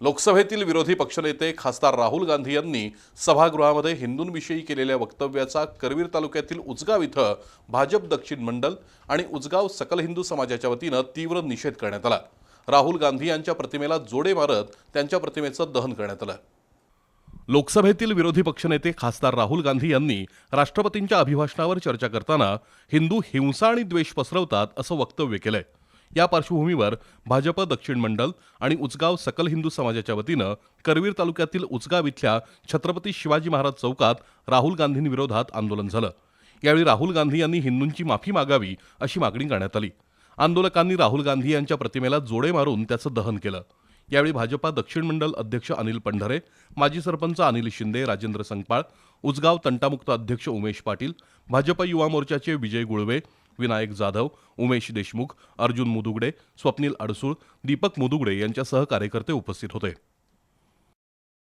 लोकसभेतील विरोधी पक्षनेते खासदार राहुल गांधी यांनी सभागृहामध्ये हिंदूंविषयी केलेल्या वक्तव्याचा करवीर तालुक्यातील उजगाव इथं भाजप दक्षिण मंडल आणि उजगाव सकल हिंदू समाजाच्या वतीनं तीव्र निषेध करण्यात आला. राहुल गांधी यांच्या प्रतिमेला जोडे मारत त्यांच्या प्रतिमेचं दहन करण्यात आलं. लोकसभेतील विरोधी पक्षनेते खासदार राहुल गांधी यांनी राष्ट्रपतींच्या अभिभाषणावर चर्चा करताना हिंदू हिंसा आणि द्वेष पसरवतात असं वक्तव्य केलंय. या पार्श्वभूमीवर भाजप दक्षिण मंडल आणि उचगाव सकल हिंदू समाजाच्या वतीनं करवीर तालुक्यातील उचगाव इथल्या छत्रपती शिवाजी महाराज चौकात राहुल गांधींविरोधात आंदोलन झालं. यावेळी राहुल गांधी यांनी हिंदूंची माफी मागावी अशी मागणी करण्यात आली. आंदोलकांनी राहुल गांधी यांच्या प्रतिमेला जोडे मारून त्याचं दहन केलं. यावेळी भाजपा दक्षिण मंडल अध्यक्ष अनिल पंढरे माजी सरपंच अनिल शिंदे राजेंद्र संगपाळ उचगाव तंटामुक्त अध्यक्ष उमेश पाटील भाजप युवा मोर्चाचे विजय गुळवे विनायक जाधव उमेश देशमुख अर्जुन मुदुगडे स्वप्नील अडसूळ दीपक मुदुगडे यांच्यासह कार्यकर्ते उपस्थित होते.